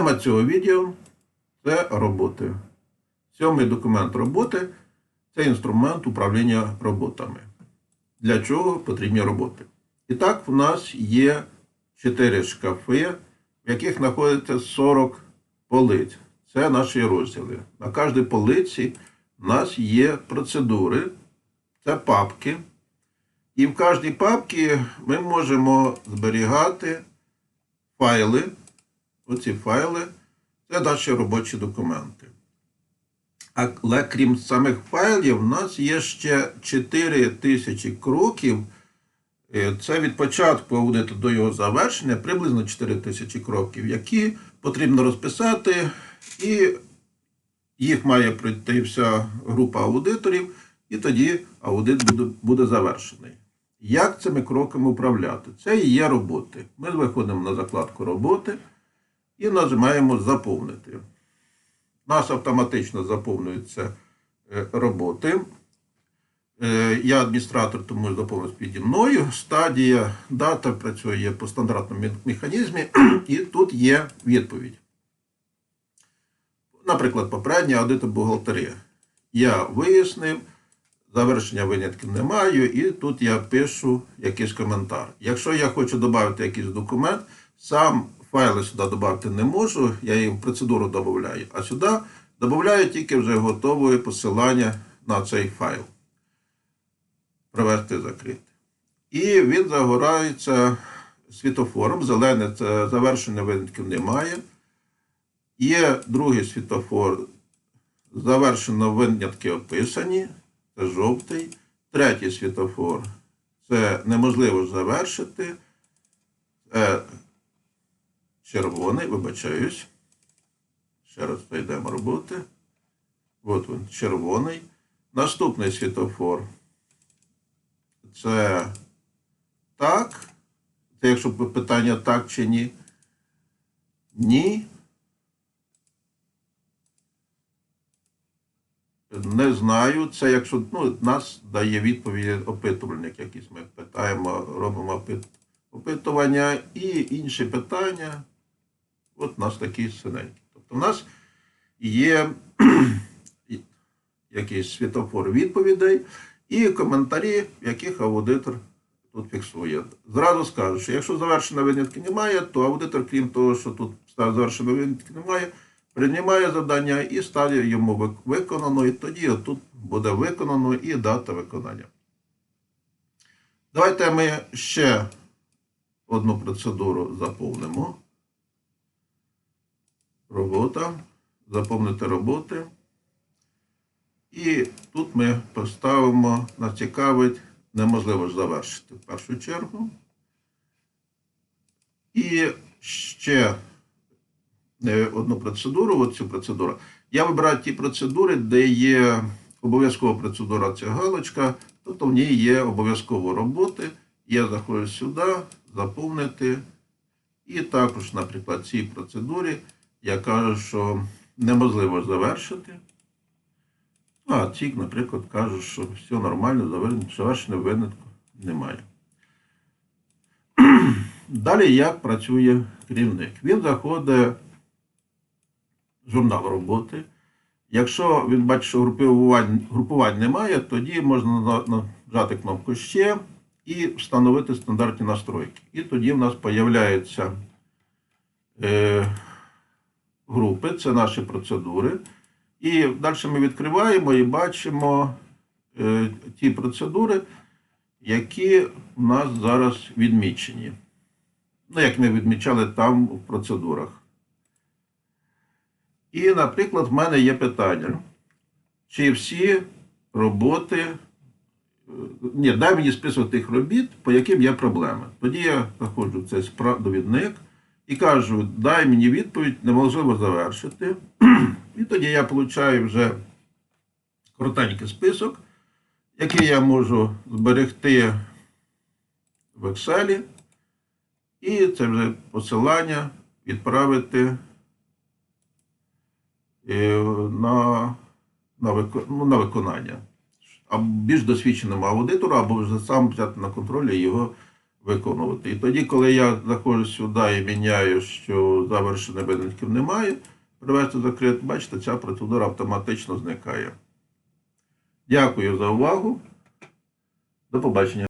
Тема цього відео це роботи. Сьомий документ роботи це інструмент управління роботами. Для чого потрібні роботи? І так, в нас є 4 шкафи, в яких знаходиться 40 полиць. Це наші розділи. На кожній полиці в нас є процедури, це папки. І в кожній папці ми можемо зберігати файли. Оці файли це наші робочі документи. Але крім самих файлів, в нас є ще 4 тисячі кроків. Е, Це від початку аудиту до його завершення приблизно 4 тисячі кроків, які потрібно розписати, і їх має пройти вся група аудиторів, і тоді аудит буде, буде завершений. Як цими кроками управляти? Це і є роботи. Ми виходимо на закладку роботи і нажимаємо заповнити. У нас автоматично заповнюються е, роботи. Е, Я адміністратор, тому заповнив піді мною. Стадія дата працює по стандартному механізмі, і тут є відповідь. Наприклад, попередня аудит бухгалтерія. Я вияснив, завершення винятків не маю, і тут я пишу якийсь коментар. Якщо я хочу додати якийсь документ, сам файли сюди додати не можу, я її в процедуру додаю, а сюди додаю тільки вже готове посилання на цей файл. Провести закрити. І він загорається світофором. Зелене це завершення винятків немає. Є другий світофор. Завершено винятки описані. Це жовтий. Третій світофор. Це неможливо завершити. Це червоний, вибачаюсь. Ще раз пройдемо роботи. От він, червоний. Наступний світофор. Це так. Це якщо питання так чи ні. Ні. Не знаю. Це якщо ну, нас дає відповіді опитувальник якийсь. Ми питаємо, робимо опит- опитування і інші питання. От у нас такі синенькі. Тобто, у нас є якийсь світофор відповідей і коментарі, яких аудитор тут фіксує. Зразу скажу, що якщо завершено винятки немає, то аудитор, крім того, що тут став завершено винятки немає, приймає завдання і ставить йому виконано, і тоді тут буде виконано і дата виконання. Давайте ми ще одну процедуру заповнимо. Робота. Заповнити роботи. І тут ми поставимо, нас цікавить, неможливо завершити в першу чергу. І ще е, одну процедуру, от цю процедуру. Я вибираю ті процедури, де є обов'язкова процедура, це галочка, тобто в ній є обов'язково роботи. Я заходжу сюди, заповнити. І також, наприклад, цій процедурі я кажу, що неможливо завершити. А ЦІК, наприклад, каже, що все нормально, завер- завершення винятку немає. Далі як працює керівник? Він заходить в журнал роботи. Якщо він бачить, що групувань, групувань немає, тоді можна нажати кнопку ще і встановити стандартні настройки. І тоді в нас з'являються е, групи, це наші процедури. І далі ми відкриваємо і бачимо е, ті процедури, які в нас зараз відмічені. Ну, як ми відмічали там в процедурах. І, наприклад, в мене є питання, чи всі роботи. е, Ні, дай мені список тих робіт, по яким є проблеми. Тоді я заходжу в цей довідник і кажу, дай мені відповідь, неможливо завершити. І тоді я получаю вже коротенький список, який я можу зберегти в Excel. І це вже посилання відправити е, на, на, ну, на виконання. А більш досвідченому аудитору, або вже сам взяти на контроль його виконувати. І тоді, коли я заходжу сюди і міняю, що завершених виників немає, привести закрит, бачите, ця процедура автоматично зникає. Дякую за увагу. До побачення.